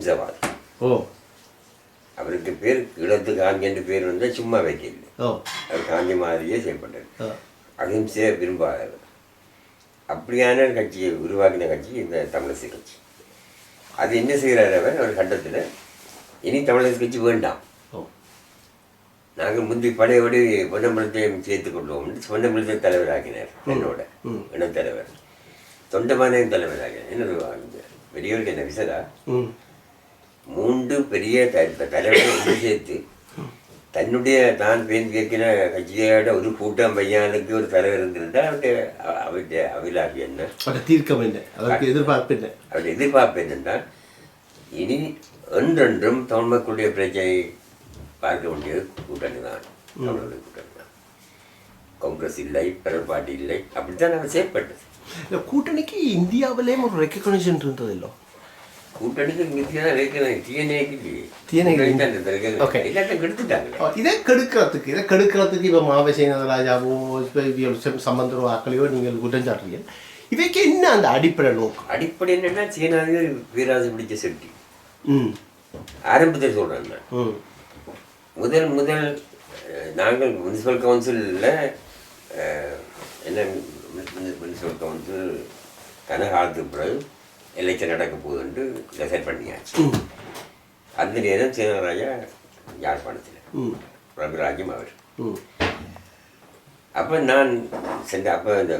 சவால் ஓ. அவருக்கு பேர் இடத்து காந்தி என்று பேர் வந்து சும்மா வைக்கல அவர் காந்தி மாதிரியே செயல்பட்டார். அகிம்சையை விரும்பாதவர். அப்படியான கட்சியை உருவாக்கின கட்சி இந்த தமிழிசை கட்சி. அது என்ன செய்கிறார் அவர்? ஒரு கட்டத்தில் இனி தமிழிசை கட்சி வேண்டாம். நாங்கள் முந்தி பழையபடி பொன்னம்பலத்தையும் சேர்த்துக் கொள்வோம் பொன்னம்பலத்தை தலைவராக்கினார் என்னோட. இனத்தலைவர். தொண்டமானையும் தலைவராக்கினார். என்ன பெரியவருக்கு என்ன விசரா மூன்று பெரிய தலைவர்கள் சேர்த்து தன்னுடைய தான் பேர் கேட்கிற கட்சியோட ஒரு கூட்டம் பையனுக்கு ஒரு தலைவர் இருந்திருந்தால் அவருடைய அவ- அவருடைய அபிலாஷி என்ன? தீர்க்கம் என்ன அதற்கு எதிர்பார்ப்பு என்ன அவருடைய எதிர்பார்ப்பு என்னென்றால் இனி ஒன்றொன்றும் தமிழ் மக்களுடைய பிரச்சனை பார்க்க வேண்டியது கூட்டணி தான். தமிழர்களுடைய கூட்டணி தான். காங்கிரஸ் இல்லை பிறர் பார்ட்டி இல்லை. அப்படித்தான் அவர் செயற்பட்டது. இந்த கூட்டணிக்கு இந்தியாவிலேயும் ஒரு ரெக்கக்னிஷன் இருந்ததில்லோ கூட்டணிக்கு இதை கெடுக்கிறதுக்கு இதை கெடுக்கிறதுக்கு இப்போ மாவசேன ராஜாவோ சம்பந்தரோ ஆக்களையோ நீங்கள் குற்றம் சாட்டுறீங்க. இவைக்கு என்ன அந்த அடிப்படை நோக்கம்? அடிப்படை என்னன்னா சீனாவே வீராசு பிடிச்ச செட்டி. ம். ஆரம்பத்தில் சொல்கிறேன் முதல் முதல் நாங்கள் முனிசிபல் கவுன்சிலில் என்ன முனிசிபல் கவுன்சில் கனகாலத்துக்கு பிறகு எலெக்ஷன் நடக்க போகுதுன்ட்டு டிசைட் பண்ணியாச்சு. அந்த நேரம் சீனராஜா யாழ்ப்பாணத்தில் ரகுராஜும் அவர். அப்போ நான் சென்ற அப்போ இந்த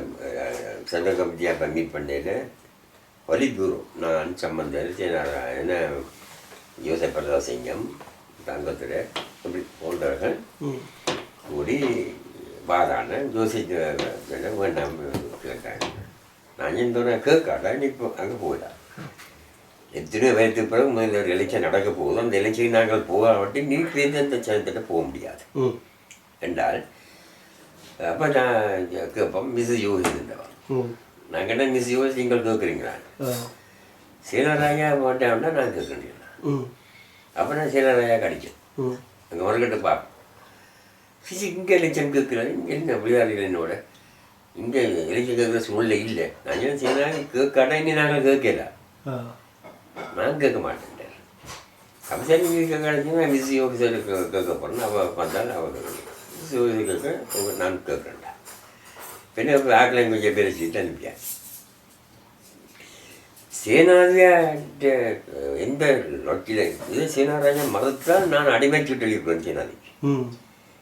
சென்ட்ரல் கமிட்டி அப்போ மீட் பண்ணையில் ஒலி நான் சம்பந்தர் சேனாராயண யோசப் பிரதாசிங்கம் தங்கத்துறை இப்படி போன்றவர்கள் கூடி வாதான ஜோசி வேண்டாம் கேட்டாங்க நான் இந்த கேட்காடா நீ இப்போ அங்கே போயிடா எத்தனையோ வயதுக்கு பிறகு முதல்ல ஒரு எலெக்ஷன் நடக்க போகுது. அந்த எலெக்ஷன் நாங்கள் போகாட்டி நீ பேருந்து அந்த சேனத்திட்ட போக முடியாது. என்றால் அப்போ நான் கேட்போம் மிஸ் யோகி இருந்தவன் ம். நான் கேட்டேன் மிஸ் யோகி நீங்கள் கேட்குறீங்களா? ஆ. சீனராயா மாட்டேன்னா நான் கேட்குறேன். ம். அப்போ நான் சீனராயா கடிச்சேன். ம். அங்கே வரக்கிட்ட பார்ப்போம் இங்கே எலெக்ஷன் கேட்குறேன் என்ன விளையாடுகள் என்னோட? இங்கே எலெக்ஷன் கேட்குற சூழ்நிலை இல்லை. நான் செய்யலாம் கேட்காட்டா இனி நாங்கள் கேட்கல. ஆ. நான் கேட்க மாட்டேன் அப்போ சரி நீங்கள் கிடைச்சிங்கன்னா யோகி சார் கேட்க போகிறேன் அவள் பார்த்தாலும் அவள் மிஸ் யோகி கேட்க நான் கேட்குறேன்டா. பின்ன ஆக் லாங்குவேஜை பேசிட்டு அனுப்பியாச்சு சேனாதியா எந்த லொட்டியில் இது சேனாராஜா மதத்தால் நான் அடிமை சுட்டளிப்பேன் சேனாதிக்கு ம்.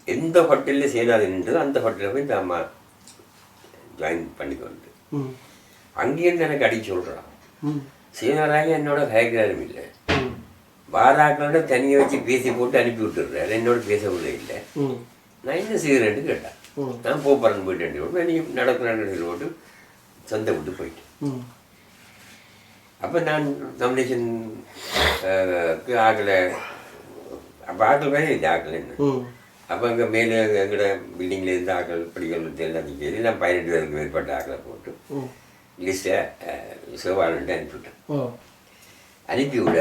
எந்த ஹோட்டலில் சேனாதி நின்றது அந்த ஹோட்டலில் போய் அம்மா ஜாயின் பண்ணிக்கொண்டு. ம். அங்கேருந்து எனக்கு அடி சொல்கிறான் ம். சீனராஜா என்னோட பயக்கிறாரும் இல்லை. ம். வாராக்களோட தனியை வச்சு பேசி போட்டு அனுப்பி விட்டுடுறாரு. என்னோட பேச விட இல்லை. நான் என்ன செய்கிறேன்னு கேட்டேன். நான் போகிறேன்னு போயிட்டேன் நீ நடக்கிறேன்னு போட்டு சொந்த விட்டு போயிட்டேன். அப்போ நான் நாமினேஷன் ஆகலை அப்போ ஆக்கள் வேலை இல்லை ஆக்கள் என்ன அப்போ அங்கே மேலே எங்களோட பில்டிங்கில் இருந்து ஆக்கள் படிகள் எல்லாத்தையும் சரி நான் பதினெட்டு பேருக்கு மேற்பட்ட ஆக்களை போட்டு லிஸ்ட்டை சேவாளன்ட்டு அனுப்பிவிட்டேன். அனுப்பிவிட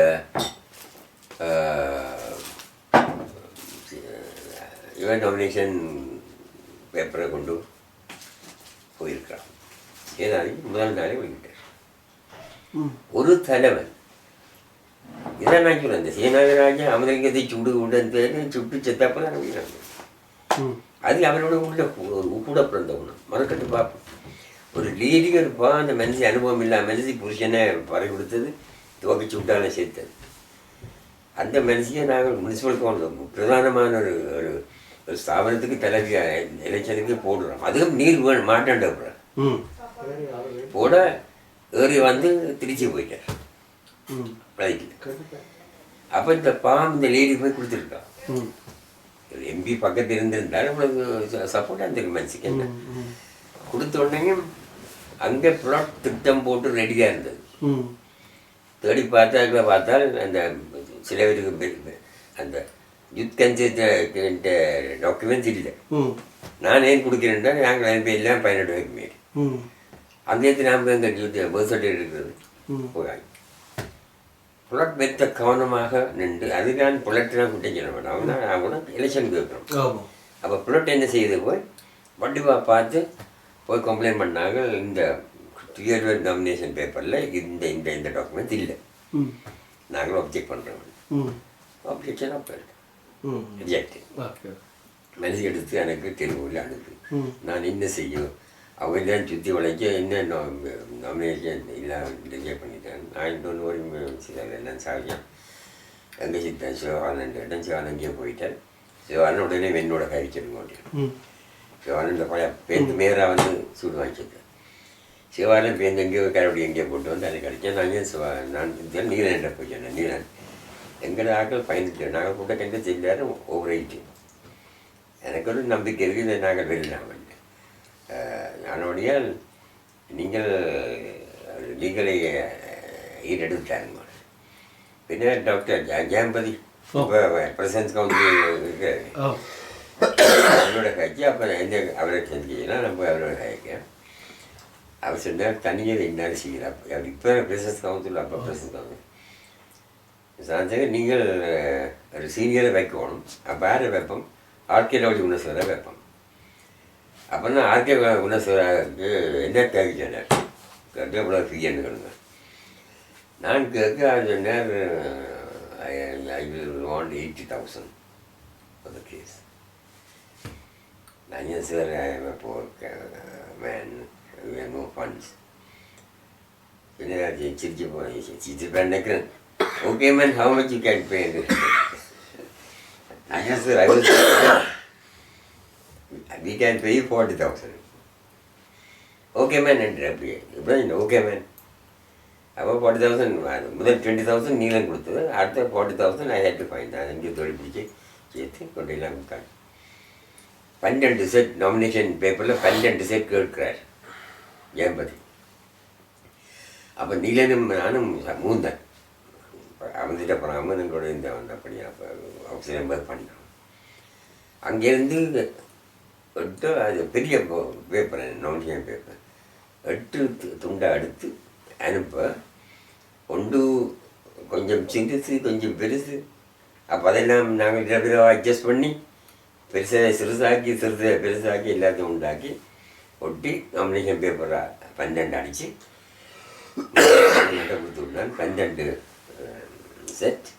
இவன் நாமினேஷன் பேப்பரை கொண்டு போயிருக்கிறான். ஏன்னா முதல் நாளே வெளியிட்டார் ஒரு தலைவன் இதை நான் சொல்றேன் இந்த சேனாதிராஜா அமதலிங்கத்தை சுடு உடன் சுட்டு செத்தாப்பல ஆரம்பிக்கிறாங்க ம் அது அவரோட உள்ள ஒரு கூட பிறந்தவனும் மறக்கட்டு பார்ப்போம் ஒரு லேடி இருப்பா அந்த மனசு அனுபவம் இல்லாத மனசு புருஷனை பறி கொடுத்தது துவக்கி விட்டால சேர்த்தது அந்த மனசியை நாங்கள் முனிசிபல் கவுன்சில் பிரதானமான ஒரு ஒரு ஒரு ஸ்தாபனத்துக்கு தலைவி எலெக்ஷனுக்கு போடுறோம் அதுவும் நீர் வேணும் மாட்டாண்ட போட ஏறி வந்து திருச்சி போயிட்டார் ஃப்ளைட்டில் அப்போ இந்த பாம் இந்த லேடி போய் கொடுத்துருக்கான் எம்பி பக்கத்தில் இருந்திருந்தால் உங்களுக்கு சப்போர்ட்டாக இருந்திருக்கு மனசுக்கு என்ன? கொடுத்த உடனே அங்கே ப்ளாட் திட்டம் போட்டு ரெடியாக இருந்தது. தேடி பார்த்தாக்களை பார்த்தால் அந்த சில பேருக்கு அந்த யுத் கன்செப்ட் டாக்குமெண்ட்ஸ் இல்லை. நான் ஏன் கொடுக்குறேன்னா நாங்கள் அனுப்பி எல்லாம் பதினெட்டு வரைக்கும் மீறி ம் அந்த இடத்துல நாம் எங்கள் பர்த் சர்டிஃபிகேட் இருக்கிறது ம். போய் புலட் மெத்த கவனமாக நின்று அதுதான் புலட்டினா குட்டம் சொல்ல வேண்டாம் அவனா அவனா எலெக்ஷன் கேட்குறோம் ஆமாம் அப்போ புலட் என்ன செய்யுது போய் வண்டிவா பார்த்து போய் கம்ப்ளைண்ட் பண்ணாங்க இந்த கிளியர் நாமினேஷன் பேப்பரில் இந்த இந்த இந்த டாக்குமெண்ட் இல்லை. நாங்களும் ஒப்ஜெக்ட் பண்ணுறோம் ம். ஒப்ஜெக்ஷன் அப்போ ரிஜெக்ட் மனசு எடுத்து எனக்கு தெருவில் அனுப்பு. நான் என்ன செய்யும்? அவங்க தான் சுற்றி உழைக்க என்ன நாமினேஷன் இல்லை ரிஜெக்ட் பண்ணிட்டேன் நான் இன்னொன்று ஒரு எல்லாம் சாவியம். எங்கே சித்தேன் சிவகானன் இடம் அங்கேயே போயிட்டேன் சிவகானன் உடனே என்னோட கழிச்சிருங்க மாட்டேன் இந்த பழைய பேருந்து மேராக வந்து சூடு வாங்கிச்சிருக்கேன் சிவகானன் பேருந்து எங்கேயோ கரப்படி எங்கேயோ போட்டு வந்து அதை கழிச்சேன் நான் சிவா நான் நீலன் போய் சொன்னேன். நீலன் எங்களோட ஆக்கள் பயந்துட்டு நாங்கள் கூட கண்டு தெரிஞ்சாரு ஓவர் எயிட்டு எனக்கு ஒரு நம்பிக்கை இருக்குது நாங்கள் வெளியிடாமல் அதனுடையால் நீங்கள் நீங்களே ஈரெடுத்து தாருங்கள் பின்னர் டாக்டர் ஜாம்பதி இப்போ பிரசன்ஸ் கவுன்சில் இருக்கு. அவரோட கட்சி அப்போ எந்த அவரை செஞ்சீங்கன்னா நம்ம அவரோட கழிக்கிறேன் அவர் சொன்னார் தனியாக இன்னார் செய்கிறார். அவர் இப்போ பிரசன்ஸ் கவுன்சில் அப்போ பிரசன்ஸ் கவுன்சில். சாதாரண நீங்கள் ஒரு சீனியரை வைக்கணும். அப்போ யாரை வைப்போம்? ஆர்கியலாஜி உணர்ச்சியில் வைப்போம். அப்புறம் ஆர்கே குணசுவராவுக்கு என்ன தேவை சொன்னார்? கண்டிப்பாக இவ்வளோ செய்யன்னு நான் கேட்க அது சொன்னார் I will want eighty thousand for case நான் sir I am a poor man funds பின்னாடி சிரிச்சு போய் சிரிச்சுப்பேன் நினைக்கிறேன். Okay man how much you can pay ஐயா sir I we can pay you okay Okay man and Rabbi. Okay man. அப்போ forty thousand முதல் twenty thousand நீளம் கொடுத்து அடுத்த forty thousand I had to fine நான் அஞ்சு தொழில் பிடிச்சி சேர்த்து கொண்டெல்லாம் கொடுத்தாங்க பன்னெண்டு செட் நாமினேஷன் பேப்பரில் பன்னெண்டு செட் கேட்கிறார் ஜெயம்பதி அப்போ நீலனும் நானும் மூந்தேன் அவந்துட்டு அப்புறம் அம்மனன் கூட இந்த அப்படியே அப்போ அவசியம் போது பண்ணோம் அங்கேருந்து எடுத்து அது பெரிய பேப்பர் நோண்டியம் பேப்பர் எடுத்து துண்டை அடுத்து அனுப்ப ஒன்று கொஞ்சம் சிறுசு கொஞ்சம் பெருசு. அப்போ அதெல்லாம் நாங்கள் இரவு அட்ஜஸ்ட் பண்ணி பெருசாக சிறுசாக்கி சிறுசை பெருசாக்கி எல்லாத்தையும் உண்டாக்கி ஒட்டி நாமினேஷன் பேப்பராக பன்னெண்டு அடித்து கொடுத்து விட்டான் பன்னெண்டு செட்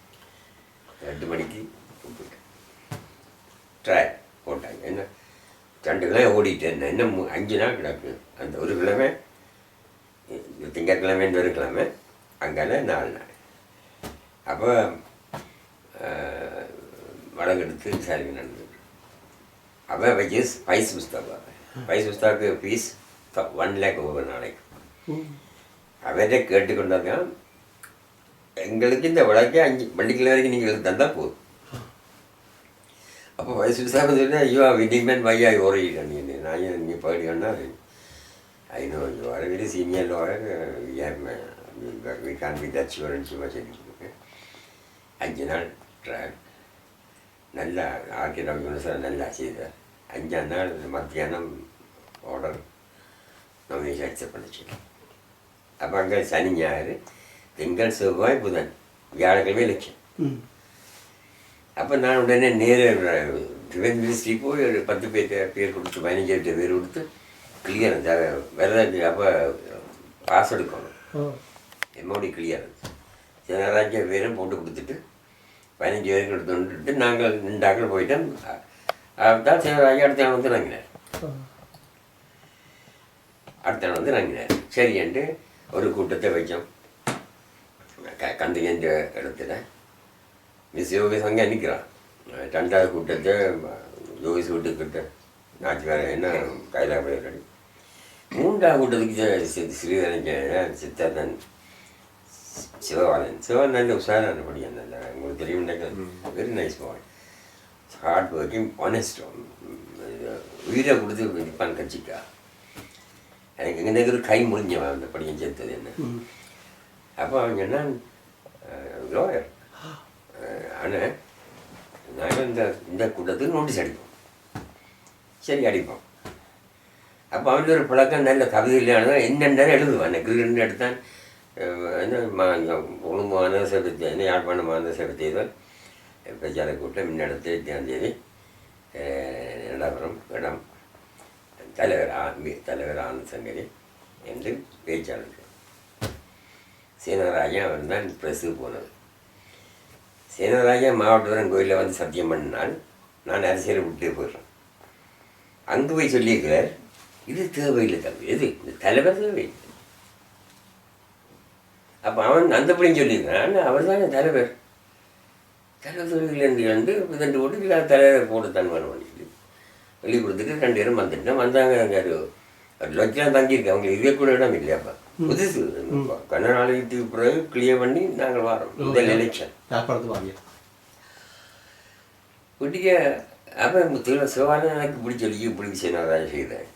ரெண்டு மணிக்கு கூப்பிட்டேன் ட்ரை போட்டாங்க. என்ன? ரெண்டு கிலோ ஓடிட்டேன். இருந்தேன் இன்னும் அஞ்சு நாள் கிடக்கு. அந்த ஒரு கிழமை இந்த திங்கட்கிழமைன்னு ஒரு கிழமை அங்கே நாலு நாள். அப்போ வடகெடுத்து விசாரிக்க நடந்தது. அப்போ வச்சு பைஸ் புஸ்தகம் பைஸ் புஸ்தகக்கு ஃபீஸ் ஒன் லேக் ஒவ்வொரு நாளைக்கு. அவர்கிட்ட கேட்டுக்கொண்டாங்க எங்களுக்கு இந்த விளக்கே அஞ்சு வெள்ளிக்கிழமை வரைக்கும் நீங்கள் தந்தால் போதும். அப்போ வயசு விசாரம் சொன்னா ஐயோ விட்டிங் மேன் வையா ஓரிட்டான் நீ நான் ஏன் நீ போயிடுவேன்னா ஐநூறு நோ வர வீடு very senior lawyer we can be that assurance சொல்லிட்டு அஞ்சு நாள் ட்ராக் நல்லா ஆர்கிடாக் சார் நல்லா செய்தார் அஞ்சாம் நாள் மத்தியானம் ஆர்டர் நாமினேஷன் அக்செப்ட் பண்ணிச்சு. அப்போ அங்கே சனி ஞாயிறு திங்கள் செவ்வாய் புதன் வியாழக்கிழமை லட்சம் ம். அப்போ நான் உடனே நேர டிஃபென்ஸ் போய் ஒரு பத்து பேர் பேர் கொடுத்து பதினஞ்சு எட்டு பேர் கொடுத்து கிளியரன்ஸ் விரத அப்போ பாஸ் எடுக்கணும். எம்ஓடி கிளியரன்ஸ் ஜனராஜ்ய பேரும் போட்டு கொடுத்துட்டு பதினஞ்சு பேருக்கு எடுத்து வந்துட்டு நாங்கள் நின்றாக்கள் போயிட்டோம். தான் சிவராஜா அடுத்த நாள் வந்து இறங்கினார். அடுத்த நாள் வந்து இறங்கினார். சரின்ட்டு ஒரு கூட்டத்தை வச்சோம். க கந்தையன்ற இடத்துல. யோகேஷ் அங்கே நிற்கிறான் ரெண்டாவது கூட்டத்தை யோகேஷ் வீட்டுக்கிட்ட நாச்சு வேறு என்ன கைலாபுரம் ரெடி மூன்றாவது கூட்டத்துக்கு ஸ்ரீதரன் சித்தர்தன் சிவபாலன் சிவன் உஷாரான படியான் நல்ல உங்களுக்கு தெரியும் very nice boy hard working honest உயிரை கொடுத்து நிற்பான் கட்சிக்கா எனக்கு எங்கே இருக்கிற கை முடிஞ்சவன் அந்த படியும் சேர்த்தது என்ன அப்போ அவன் சொன்னான் லோயர் ஆனால் நாங்கள் இந்த இந்த கூட்டத்துக்கு நோட்டீஸ் அடிப்போம். சரி அடிப்போம். அப்போ அவனுக்கு ஒரு பழக்கம் நல்ல கவிதையிலான என்னென்ன எழுதுவான் கிருன்னு எடுத்தான் என்ன மா கொழும்பு மாநகர யாழ்ப்பாண என்ன சேர்த்து பிரச்சார கூட்டம் முன்னெடுத்து எட்டாம் தேதி இடம் தலைவர் ஆ தலைவர் ஆனந்த் சங்கரி என்று பேச்சாளர் சீனராஜன் அவன் தான் ப்ரெஸ்ஸுக்கு போனது. சேனராஜா மாவட்டபுரம் கோயிலில் வந்து சத்தியம் பண்ணினால் நான் அரசியலை விட்டு போயிடுறேன். அங்கே போய் சொல்லியிருக்கிறார் இது தேவையில்லை தம்பி எது? இந்த தலைவர் தேவையில்லை அப்போ அவன் அந்த பிள்ளைங்க சொல்லியிருக்கான் அவர் தானே தலைவர். தலைவர் தொழிலேருந்து வந்து ரெண்டு ஓட்டு இல்லை தலைவர் போட்டு தான் வர வெளியே கொடுத்துட்டு ரெண்டு பேரும் வந்துட்டேன் வந்தாங்க அங்கே லட்சம் தங்கியிருக்கு அவங்க இதே கூட இடம் இல்லையாப்பா புதுசு. கண்ண நாளைக்கு பிறகு கிளியர் பண்ணி நாங்கள் வரோம். முதல் எலெக்ஷன் குட்டிக்க அப்போ முத்துல சிவான எனக்கு பிடிச்ச சொல்லி பிடிச்சி செய்யணும் செய்தார்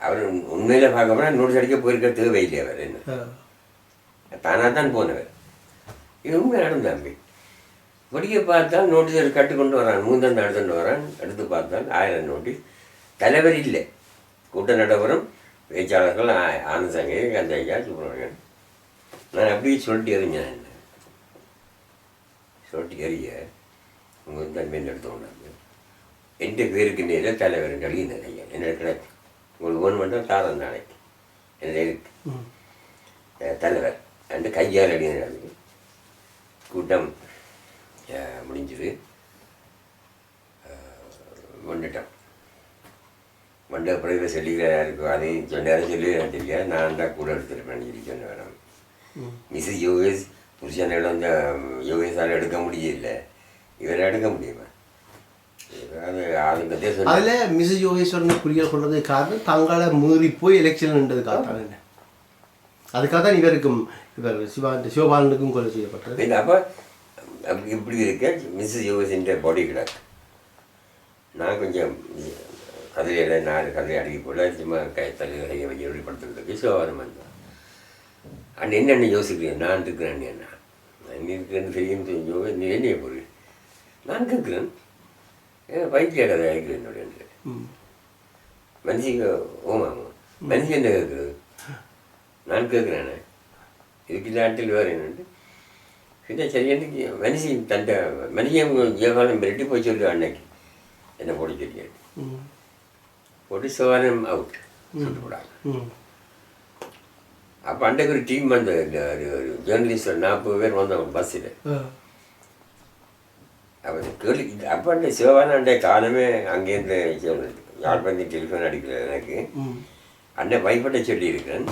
அவர் உண்மையில் பார்க்க போனால் நோட்டீஸ் அடிக்க போயிருக்க தேவையில்லை அவர் என்ன. தானாக தான் போனவர். இது உண்மை நடந்தாம்பி படிக்க பார்த்தால் நோட்டீஸ் கட்டு கொண்டு வரான் மூந்தன் எடுத்துட்டு வரான் எடுத்து பார்த்தால் ஆயிரம் நோட்டீஸ். தலைவர் இல்லை. கூட்ட நடைபெறும் பேச்சாளர்கள் ஆ- ஆனந்த் சங்கரி கந்தையா சுப்பிரமணியன். நான் அப்படியே சொல்லிட்டு எறிஞ்சேன் என்ன சொல்லிட்டு எறிய உங்கள் தன்மையில் எடுத்து கொண்டாங்க எந்த பேருக்கு நேர தலைவர் எழுதினேன் ஐயா என்ன கிடையாது உங்களுக்கு ஒன்று மட்டும் தாரம் நாளைக்கு. என்ன இருக்கு தலைவர். அந்த கையால் எழுதினது கூட்டம் முடிஞ்சது. வந்துட்டோம் மண்ட பிறகு சொல்லிக்கிறார் இருக்கும் அதையும் சொன்னார் சொல்லி தெரியாது நான் தான் கூட எடுத்துருப்பேன் சொல்லி சொன்ன வரேன் மிஸ்ஸஸ் யோகேஷ் புருஷனிடம் இந்த யோகேஷால் எடுக்க முடியல. இவரை எடுக்க முடியுமா? அதுல மிஸ் யோகேஸ்வரன் குடியல் கொண்டது காரணம் தங்களை மீறி போய் எலெக்ஷன் நின்றதுக்காக தான் அதுக்காக தான் இவருக்கும் இவர் சிவா சிவபாலனுக்கும் கொலை செய்யப்பட்டது. இல்லை அப்போ இப்படி இருக்க மிஸ்ஸஸ் யோகேஷின் பாடி கிடக்கு. நான் கொஞ்சம் கதையில் நாலு கதை அடங்கி போல சும்மா கை எப்படி படுத்துக்கிட்டு சிவபாலம் வந்தான் அண்ட் என்னென்ன யோசிக்கிறேன் நான் இருக்கிறேன் என்ன நீ இருக்கிறேன்னு தெரியும் தெரிஞ்சோ நீ என்ன போகிறேன் நான் ஏன் பைத்திய கதை ஆகிக்கிறேன் என்னுடைய. மனுஷங்க ஓமாமா மனுஷன் என்ன கேட்குறது நான் கேட்குறேனே இதுக்கு நாட்டில் வேறு என்னண்டு? பின்ன சரி எனக்கு மனுஷன் தண்டை மனுஷன் ஜீவகாலம் மிரட்டி போய் சொல்லு அன்னைக்கு. என்ன போட சொல்லி ம். போட்டு சிவானம் அவுட் சுட்டு போடாங்க ம். அப்போ அன்றைக்கு ஒரு டீம் வந்த ஒரு ஜேர்னலிஸ்ட் ஒரு நாற்பது பேர் வந்தவங்க பஸ்ஸில் ஆ. அவர் கேள்வி அப்போ அந்த சிவகானம் அன்றைய காலமே அங்கேருந்து யாழ்ப்பாணி டெலிஃபோன் அடிக்கல எனக்கு. அண்ணன் வைஃபட்டை சொல்லியிருக்கேன்.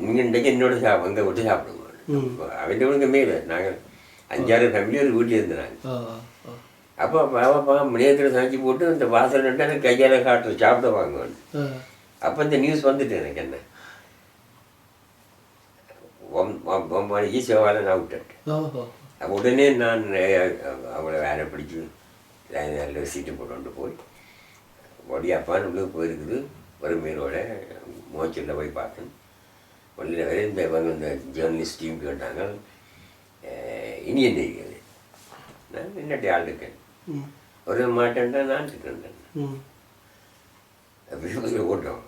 நீங்கள் இன்றைக்கு என்னோட சாப் அங்கே விட்டு சாப்பிடுங்க அவன் விடுங்க மேலே நாங்கள் அஞ்சாறு ஃபேமிலி ஒரு வீட்டில் இருந்தாங்க. அப்போ பாவப்பா முனியத்தில் சமைச்சு போட்டு இந்த வாசல் ரெண்டு எனக்கு கையால் காட்டு சாப்பிட வாங்குவேன். அப்போ இந்த நியூஸ் வந்துட்டு எனக்கு என்ன சிவாலை நான். அப்போ உடனே நான் அவளை வேலை பிடிச்சி நல்ல சீட்டு போட்டு கொண்டு போய் ஒடியாப்பான்னு உள்ளே போயிருக்குது ஒரு மீனோட மோச்சலில் போய் பார்த்தேன் ஒன்றில் வரை இந்த இவங்க இந்த ஜேர்னலிஸ்ட் டீம் கேட்டாங்க இனி என்ன இருக்குது நான் என்னட்டி ஆள் இருக்கேன். ஒரு மாட்டேன்டா நான் இருக்கேன் ம். அப்படி சொல்லி ஓட்டோம்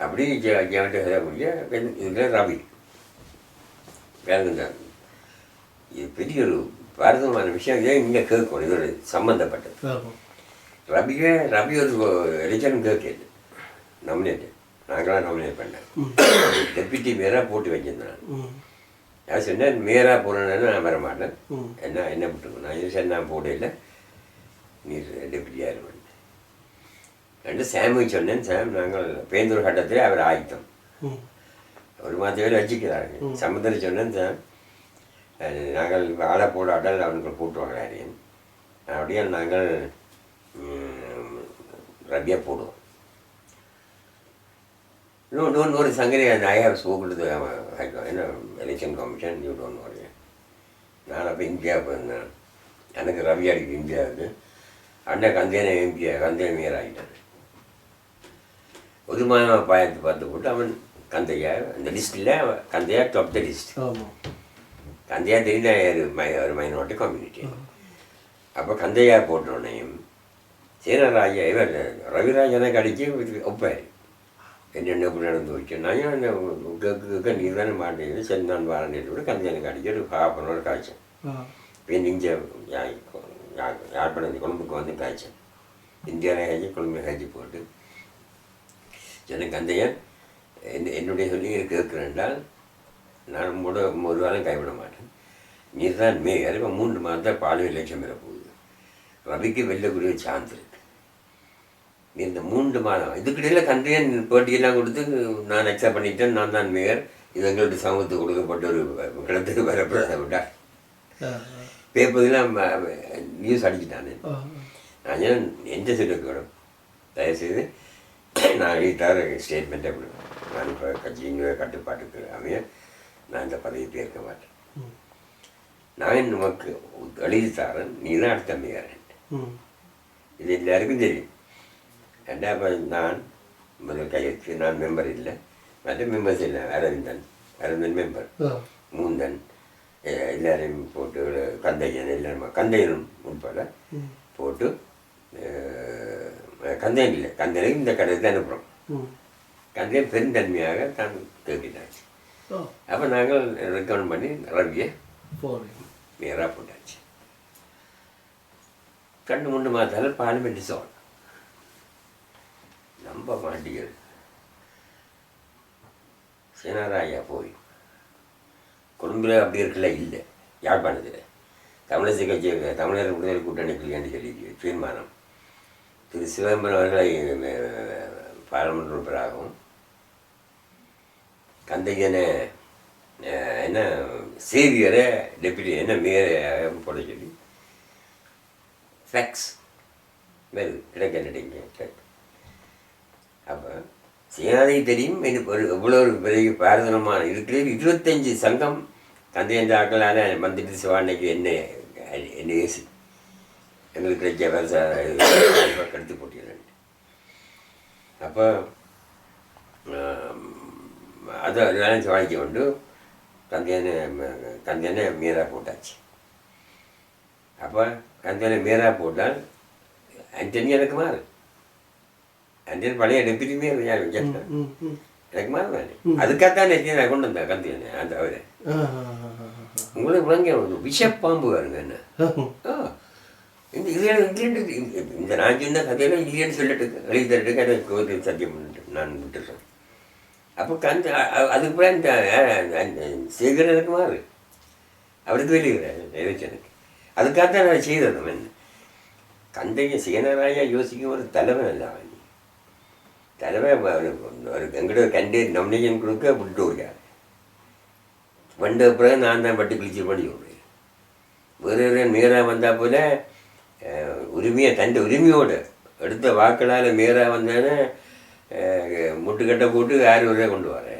அப்படி சொல்லக்கூடிய இதில் ரவி வேணுங்க இது பெரிய ஒரு பாரதமான விஷயம் இதே இங்கே கேட்கணும் இது ஒரு சம்மந்தப்பட்டது. ரபியே ரவி ஒரு எலெக்ஷன் கேட்கல நாமினேட் நாங்களாம் நாமினேட் பண்ணேன் டெப்யூட்டி மேயராக போட்டு வச்சிருந்தேன். நான் சொன்னேன் மேயராக போனேன்னு நான் வர மாட்டேன். என்ன என்ன விட்டுருக்கோம் நான் சரி நான் போடல நீ டெப்யூட்டியாக இருவேன் ரெண்டு சாமுக்கு சொன்னேன் சாம் நாங்கள் பேந்தூர் கட்டத்தில் அவர் ஆயிட்டோம் ம். ஒரு மாத வேலை வச்சுக்கிறாங்க சமுதிரம் சொன்னேன் சார் அஹ் நாங்கள் ஆளை போடாட்டால் அவனுக்கு போட்டுருவாங்க யாரையும் அப்படியே நாங்கள் ரபியாக போடுவோம். இன்னும் டோன்ட் ஒரு சங்கரி ஹேவ் ஸ்போக்கன் என்ன election commission you don't worry நான் அப்போ இந்தியா போயிருந்தேன் எனக்கு ரவி அடிக்கு இந்தியாவுக்கு. அண்ணன் கந்தேன எம்பியா கந்தேன மேயர் ஆகிட்டான் ஒதுமான பாயத்தை பார்த்து போட்டு அவன் கந்தையா இந்த லிஸ்ட்டில் Kandaiah top the list. Kandaiah தெரிந்த ஒரு மைனாரிட்டி கம்யூனிட்டி அப்போ கந்தையா போட்டோன்னையும் சேனராஜா இவர் ரவிராஜ் எனக்கு அடித்து ஒப்பார். என்னென்ன இப்படி நடந்து வச்சு நான் என்ன கேட்க கேட்க நீ தானே மாட்டேங்குது நான் வரேன் கூட கந்தை எனக்கு அடிக்க ஒரு காய்ச்சேன் ஆ. இப்போ இங்கே யாழ்ப்பாணம் கொழும்புக்கு வந்து காய்ச்சல் இந்தியாவில் காய்ச்சி கொழும்பு காய்ச்சி போட்டு. எனக்கு கந்தையன் ஏன் என்ன என்னுடைய சொல்லி கேட்குறேன்டால் நான் மூட ஒரு வாரம் கைவிட மாட்டேன். நீர் தான் மே இப்போ மூன்று மாதம் பாலும் லட்சம் பெற போகுது. ரவிக்கு வெல்லக்கூடிய சான்ஸ் இருக்கு. நீ இந்த மூன்று மாதம் இதுக்கிடையில் கந்தையன் போட்டியெல்லாம் கொடுத்து நான் அக்செப்ட் பண்ணிட்டேன் நான் தான் மேயர். இது எங்களுடைய சமூகத்துக்கு கொடுக்கப்பட்ட ஒரு கிடத்துக்கு வரப்படாத விட்டார் பேப்பர்லாம் நியூஸ் அடிக்கிட்டானே நான் ஏன் எந்த சொல்லுக்கு வேணும்? தயவுசெய்து நான் எழுதித்தார ஸ்டேட்மெண்ட்டை விடுவேன் நான் இப்போ கட்சியின் கட்டுப்பாட்டுக்கு அமைய நான் இந்த பதவியை ஏற்க மாட்டேன். நான் நமக்கு எழுதித்தாரன் நீ தான் அடுத்த மேயர் இது எல்லாருக்கும் தெரியும். ரெண்டாவது நான் முதல் கையெழுத்து நான் மெம்பர் இல்லை. மற்ற மெம்பர்ஸ் இல்லை அரவிந்தன். அரவிந்தன் மெம்பர் மூந்தன். எல்லாரையும் போட்டு கந்தையன் எல்லாரும் கந்தையனும் உட்பட போட்டு கந்தையன் இல்லை கந்தையனுக்கு இந்த கடைக்கு அனுப்புகிறோம் கந்தையன் பெருந்தன்மையாக தான் கேட்கிட்டாச்சு அப்போ நாங்கள் ரெக்கமெண்ட் பண்ணி ரவியை நேராக போட்டாச்சு. கண்ணு முண்டு மாத்தாலும் பார்லிமெண்ட் சோல் நம்ப மாட்டீர்கள் சேனாராயா போய் கொழும்புல அப்படி இருக்கல இல்லை. யாழ்ப்பாணத்தில். தமிழரசு கட்சி தமிழர் விடுதலை கூட்டணிக்கு என்று சொல்லி தீர்மானம். திரு சிதம்பரம் அவர்களை பாராளுமன்ற உறுப்பினராகவும் கந்தையனை என்ன சேவியரை டெப்யூட்டி என்ன மேயரை போட சொல்லி ஃபேக்ஸ் வருது கிடைக்க அப்போ சேனாதை தெரியும் இது ஒரு எவ்வளோ ஒரு பெரிய பாரதனமான இருக்கிறது இருபத்தஞ்சி சங்கம் தந்தையன்ற ஆக்களால் வந்துட்டு சிவாண்டைக்கு என்ன என்ன ஏசி? எங்களுக்கு கிடைச்ச விவசாய கருத்து போட்டியல் அப்போ அதை அதெல்லாம் சிவாய்க்கு கொண்டு தந்தையனை தந்தையனை மீறா போட்டாச்சு. அப்போ தந்தையனை மீறா போட்டால் ஆண்டனி எனக்கு மாறு. ஆண்டனி பழைய டெப்யூட்டி மேயர் யார் விஜயன் எனக்கு மாறு தானே. அதுக்காகத்தான் நான் கொண்டு வந்தேன் கந்தையனை அந்த அவரை. உங்களுக்கு விளங்க விஷப்பாம்பு வருங்க என்ன. இந்த இல்லைன்னு இல்லைன்னு இந்த நான் சொன்ன கதையில இல்லைன்னு சொல்லிட்டு எழுதி தரட்டுக்கு அதை கோவில் சத்தியம் பண்ணிட்டு நான் விட்டுறேன் அப்போ கந்த அதுக்கு பிறகு இந்த சேகரனுக்கு மாறு. அவருக்கு வெளியிடுறேன் எலெக்ஷனுக்கு அதுக்காகத்தான் நான் செய்தது என்ன கந்தைய சேனராயா யோசிக்கும் ஒரு தலைவன் அல்ல அவன். தலைவன் ஒரு- எங்கிட்ட கண்டு நாமினேஷன் கொடுக்க விட்டு விடுறாரு வந்த பிறகு நான் தான் பட்டு கிழிச்சு பண்ணி விடுறேன் வேறு ஒரு மேராக வந்தால் போல உரிமையை தந்த உரிமையோடு எடுத்த வாக்களால் மேராக வந்தானே முட்டுக்கட்டை போட்டு யார் ஒரே கொண்டு வரேன்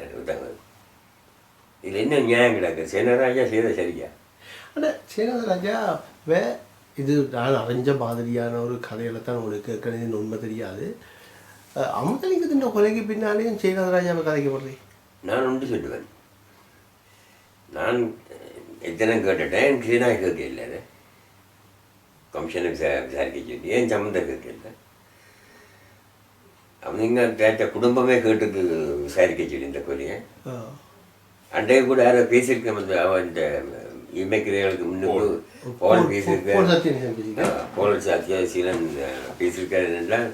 இதில் என்ன நியாயம் கிடக்கு? சேனராஜா செய்த சரியா? ஆனால் சேனராஜா வே இது நான் அறிஞ்ச மாதிரியான ஒரு கதையில தான் உங்களுக்கு ஏற்கனவே உண்மை தெரியாது. அமுதலிங்கத்தின் கொலைக்கு பின்னாலேயும் சேனராஜாவை கதைக்கப்படுறேன் நான் ஒன்று சொல்லுவேன். நான் எத்தனை கேட்டுட்டேன்? கிருஷ்ணா கேட்க இல்லை அதை கமிஷனை விசா விசாரிக்க சொல்லி ஏன் சம்மந்தம் கேட்க இல்லை. அவங்க கேட்ட குடும்பமே கேட்டுக்கு விசாரிக்க சொல்லி இந்த கொலையை அண்டைய கூட யாரோ பேசியிருக்கேன் அவன் இந்த இமைக்கிறவர்களுக்கு முன்னுக்கு போல். பேசியிருக்கேன். போல் சத்தியம் பேசியிருக்கேன். போல் சத்யசீலன் பேசியிருக்காரு என்றால்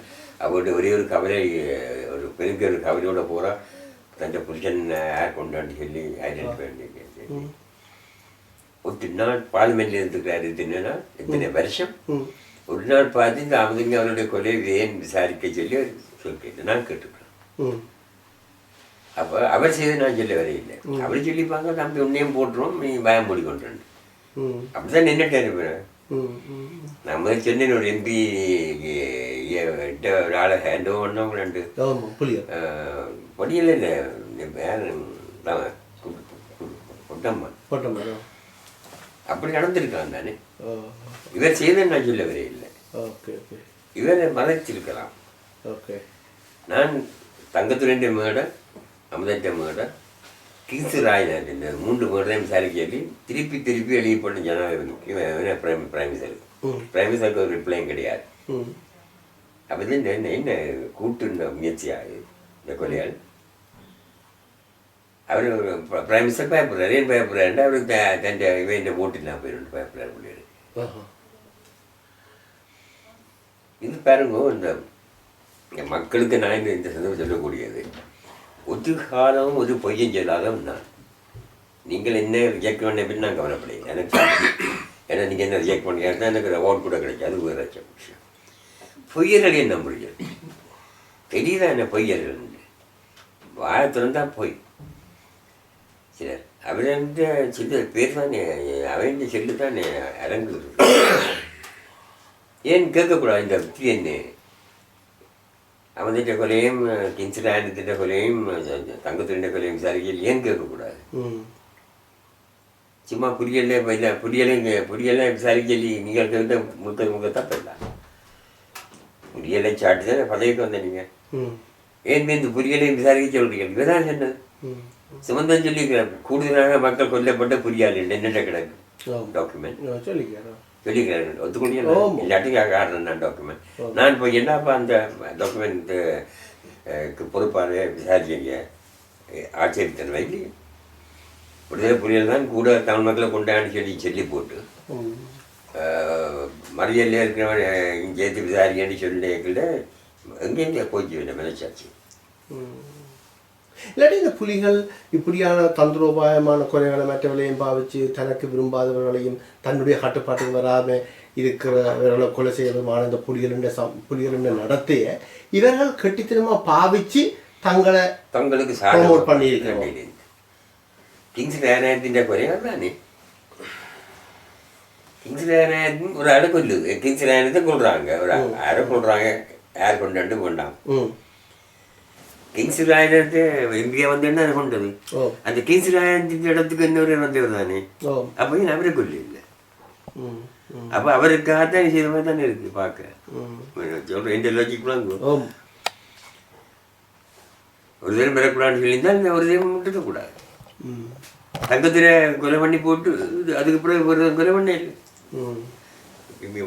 அவருடைய ஒரே ஒரு கவலை ஒரு பெருக்க ஒரு கவலையோட போகிறா தன் புருஷன் யார் கொண்டான்னு சொல்லி ஐடென்டிஃபை பண்ணி ஒரு நாள் பார்லிமெண்ட்ல இருந்துக்கிறாரு எத்தனை எத்தனை வருஷம். ஒரு நாள் பார்த்து இந்த அவங்க அவருடைய கொலை ஏன் விசாரிக்க சொல்லி அவர் சொல்லிட்டு நான் கேட்டுக்கிறேன். அப்போ அவர் செய்து நான் சொல்ல வரையில்லை அவர் சொல்லிப்பாங்க தம்பி உன்னையும் போட்டுருவோம் நீ பயம் மூடி கொண்டு அப்படிதான் நின்றுட்டேன் இருப்பேன் ம் ம் நான் முதல் சென்னையில் ஒரு எம்பி ஒரு ஆளை ஹேண்ட் ஓவர்னும் ரெண்டு. ஆமாம் புரியுது பொடியில் இல்லை வேற கொட்டம்மா போட்ட மேடம் அப்படி நடந்திருக்கான் தானே? இவர் செய்த நான் சொல்ல வரையில்லை ஓகே ஓகே. இவரை மறைச்சிருக்கலாம். ஓகே. நான் தங்கத்துறையின் மேடை அமுதட்ட மேடை கிங்ஸ் இந்த மூன்று மேடையும் விசாரிக்க திருப்பி திருப்பி எழுதி பண்ண ஜனாதிபதிக்கு இவன் பிரைம் பிரைம் மினிஸ்டர். பிரைம் மினிஸ்டருக்கு ஒரு ரிப்ளையும் கிடையாது. இந்த என்ன என்ன கூட்டுன முயற்சியாக இந்த கொலையால்? அவர் பிரைம் மினிஸ்டர் பயப்படுறாரு. ஏன் பயப்படுறாரு அவருக்கு த- தன் இவன் ஓட்டு நான் போயிருந்து பயப்படுறாரு பிள்ளைகள் ஆஹா. இது பாருங்க இந்த மக்களுக்கு நான் இந்த சந்தர்ப்பம் சொல்லக்கூடியது. ஒரு காலம் ஒரு பொய்யும் சொல்லாதவன் நான் நீங்கள் என்ன ரிஜெக்ட் பண்ண பின் நான் கவலைப்படையே எனக்கு. ஏன்னா நீங்கள் என்ன ரிஜெக்ட் பண்ணீங்கன்னா எனக்கு அவார்ட் கூட கிடைக்காது அது வேறு விஷயம். பொய்யர்களே நம்புறீங்க தெரியுதா என்ன பொய்யர்கள் வாழ திறந்தா பொய். சிலர் அவரந்த சில பேர் தானே அவன் செல்லு தானே அரங்குது ஏன் கேட்கக்கூடாது இந்த புத்தி என்ன? அவன்கிட்ட கொலையும் கின்சிலாண்டத்திட்ட கொலையும் தங்கத்திட்ட கொலையும் விசாரிக்கையில் ஏன் கேட்கக்கூடாது? சும்மா புரியல இல்லை புரியலை புரியலை விசாரிக்கலி நீங்கள் கேட்ட முத்த முக தப்பில்ல புரியலை சாட்டு தானே பதவிக்கு வந்த நீங்கள் ஏன் இந்த புரியலையும் விசாரிக்க சொல்றீங்க? இவதான் சொன்னது ம். சுமந்தம் சொல்லிக்கிறார் கூடுதலாக மக்கள் கொல்லப்பட்ட புரியாது என்னென்ன கிடக்கு. டாக்குமெண்ட் நான் சொல்லிக்கிறேன் சொல்லிக்கிறார்கள் ஒத்துக்கொள்ள ஆமா. இல்லாட்டி காரணம் தான் டாக்குமெண்ட் நான் இப்போ என்னப்பா அந்த டாக்குமெண்ட் பொறுப்பான விசாரிச்சீங்க ஆச்சரியத்தன்மை இல்லையே. விடுதலை புரியல் தான் கூட தமிழ் மக்களை கொண்டான்னு சொல்லி சொல்லி போட்டு. மறியலில் இருக்கிறவன் அஹ், இங்கே ஏற்றி விசாரிக்கன்னு சொல்லிக்கல எங்கேருந்து போச்சு இந்த மனசாட்சி ம். இல்லாட்டி இந்த புலிகள் இப்படியான தந்திரோபாயமான கொலைகளை மற்றவர்களையும் பாவிச்சு தனக்கு விரும்பாதவர்களையும் தன்னுடைய கட்டுப்பாட்டுக்கு வராம இருக்கிறவர்களை கொலை செய்வதுமான இந்த புலிகளின் சம் புலிகளின் நடத்தைய இவர்கள் கெட்டித்தனமா பாவிச்சு தங்களை தங்களுக்கு Promote பண்ணியிருக்கிறோம். കിങ്സ് നാരായണത്തിന്റെ കൊലയാണേ കിങ്സ് கிங்ஸ்லாயன் ஒரு அடுக்கு இல்லை கிங்ஸ்லாயனத்தை கொள்றாங்க ஒரு யாரை கொள்றாங்க யார் கொண்டாண்டு வேண்டாம் கிங்ஸ் இந்தியா வந்து அது கொண்டது? அந்த கிங்ஸ் ராயனத்தின் இடத்துக்கு என்ன வந்தவர் தானே? அப்பயும் அவரை கொல்ல இல்லை அப்ப அவருக்காக தான் விஷயமா தானே இருக்கு பார்க்க. சொல்றேன் இந்த லாஜிக்லாம் ஒரு தரம் பெறக்கூடாதுன்னு சொல்லியிருந்தால் ஒரு தரம் விட்டுக்க கூடாது தங்கத்தில் கொலை பண்ணி போட்டு அதுக்கு ஒரு கொலை பண்ண இல்லை ம் இங்கே